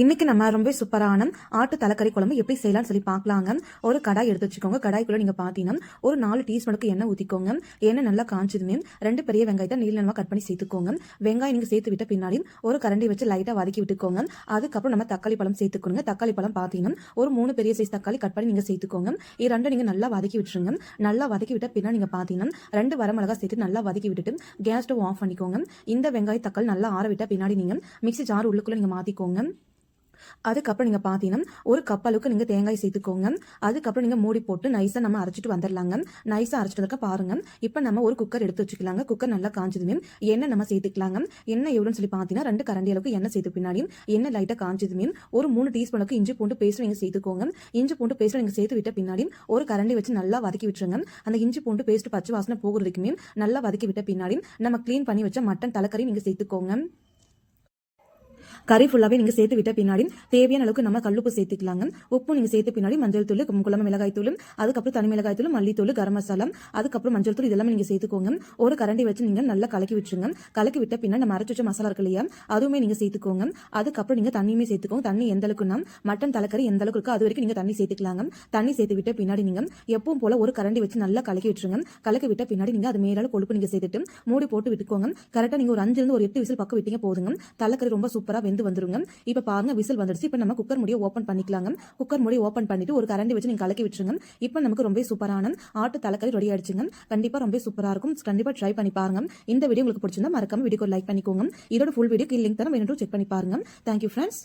இன்னைக்கு நம்ம ரொம்ப சூப்பரான ஆட்டு தலைக்கறி குழம்பு எப்படி செய்யலாம்னு சொல்லி பார்க்கலாங்க. ஒரு கடாய் எடுத்து வச்சுக்கோங்க. கடாய்க்குள்ள நீங்க பார்த்தீங்கன்னா ஒரு நாலு டீஸ்பூனுக்கு எண்ணெய் ஊத்திக்கோங்க. எண்ணெய் நல்லா காஞ்சதுமே ரெண்டு பெரிய வெங்காயத்தை நீல நிலமா கட் பண்ணி சேர்த்துக்கோங்க. வெங்காயம் நீங்க சேர்த்து விட்ட பின்னாடி ஒரு கரண்டி வச்சு லைட்டா வதக்கி விட்டுக்கோங்க. அதுக்கப்புறம் நம்ம தக்காளி பழம் சேர்த்துக்கோங்க தக்காளி பழம் பார்த்தீங்கன்னா ஒரு மூணு பெரிய சைஸ் தக்காளி கட் பண்ணி நீங்க சேர்த்துக்கோங்க. இது ரெண்டும் நீங்க நல்லா வதக்கி விட்டுருங்க. நல்லா வதக்கி விட்ட பின்னாடி நீங்க பார்த்தீங்கன்னா ரெண்டு வரமிளகா சேர்த்து நல்லா வதக்கி விட்டுட்டு கேஸ் ஸ்டவ் ஆஃப் பண்ணிக்கோங்க. இந்த வெங்காய தக்காளி நல்லா ஆற விட்ட பின்னாடி நீங்க மிக்ஸி ஜார் உள்ளுக்குள்ள நீங்க மாத்திக்கோங்க. அதுக்கப்புறம் நீங்கள் பார்த்தீங்கன்னா ஒரு கப் அளவுக்கு நீங்கள் தேங்காய் சேர்த்துக்கோங்க. அதுக்கப்புறம் நீங்கள் மூடி போட்டு நைஸாக நம்ம அரைச்சிட்டு வந்துடலாங்க. நைஸாக அரைச்சிட்டு பாருங்க. இப்போ நம்ம ஒரு குக்கர் எடுத்து வச்சுக்கலாங்க. குக்கர் நல்லா காஞ்சதுமே எண்ணெய் நம்ம சேர்த்துக்கலாங்க. எண்ணெய் எவ்வளோன்னு சொல்லி பார்த்தீங்கன்னா ரெண்டு கரண்டி அளவுக்கு எண்ணெய் சேர்த்து பின்னாடி எண்ணெய் லைட்டாக காஞ்சதுமே ஒரு மூணு டீஸ்பூனுக்கு இஞ்சி பூண்டு பேஸ்ட் நீங்கள் சேர்த்துக்கோங்க. இஞ்சி பூண்டு பேஸ்ட் நீங்கள் சேர்த்து விட்ட பின்னாடி ஒரு கரண்டி வச்சு நல்லா வதக்கி விட்டுருங்க. அந்த இஞ்சி பூண்டு பேஸ்ட் பச்சை வாசனை போகிறதுக்குமே நல்லா வதக்கி விட்ட பின்னாடியும் நம்ம க்ளீன் பண்ணி வச்ச மட்டன் தலைக்கறி நீங்கள் சேர்த்துக்கோங்க. கறி ஃபுல்லாகவே நீங்கள் சேர்த்து விட்ட பின்னாடி தேவையான அளவுக்கு நம்ம கல்லுப்பு சேர்த்துக்கலாங்க. உப்பு நீங்கள் சேர்த்து பின்னாடி மஞ்சள் தூள் குழம்பு மிளகாய் தூள் அதுக்கப்புறம் தனி மிளகாய் தூள் மல்லித்தூள் கரம் மசாலா அதுக்கப்புறம் மஞ்சள் தூள் இதெல்லாம் நீங்கள் சேர்த்துக்கோங்க. ஒரு கரண்டி வச்சு நீங்கள் நல்லா கலக்கி விட்டுருங்க. கலக்கி விட்ட பின்னாடி நம்ம அரைச்சி வச்ச மசாலா இருக்கு இல்லையா அதுவுமே நீங்கள் சேர்த்துக்கோங்க. அதுக்கப்புறம் நீங்கள் தண்ணியுமே சேர்த்துக்கோங்க. தண்ணி எந்த அளவுக்குன்னா மட்டன் தலைக்கறி எந்த அளவுக்கு இருக்கோ அது வரைக்கும் நீங்கள் தண்ணி சேர்த்துக்கலாங்க. தண்ணி சேர்த்து விட்ட பின்னாடி நீங்கள் எப்பவும் போல ஒரு கரண்டி வச்சு நல்லா கலக்கி விட்டுருங்க. கலக்கி விட்ட பின்னாடி நீங்கள் அது மேலால கொழுப்பு நீங்கள் சேர்த்துட்டு மூடி போட்டு விட்டுக்கோங்க. கரெக்டாக நீங்கள் ஒரு அஞ்சுலேருந்து ஒரு எட்டு விசில் பக்கம் விட்டீங்க போதுங்க. தலைக்கறி ரொம்ப சூப்பராக வெந்து வந்துருங்க. இப்போ பாருங்க விசில் வந்துடுச்சு. இப்போ நம்ம குக்கர் முடிய ஓப்பன் பண்ணிக்கலாங்க. குக்கர் முடிய ஓப்பன் பண்ணிட்டு ஒரு கரண்டி வச்சு நீங்கள் கலக்கி விட்டுருங்க. இப்போ நமக்கு ரொம்ப சூப்பரான ஆட்டு தலைக்கறி ரெடி ஆயிடுச்சுங்க. கண்டிப்பாக ரொம்ப சூப்பராக இருக்கும். கண்டிப்பாக ட்ரை பண்ணி பாருங்க. இந்த வீடியோ உங்களுக்கு பிடிச்சிருந்தா மறக்காம வீடியோ லைக் பண்ணிக்கோங்க. இதோட ஃபுல் வீடியோ லிங்க் தரம் வேணும் செக் பண்ணி பாருங்க. Thank you friends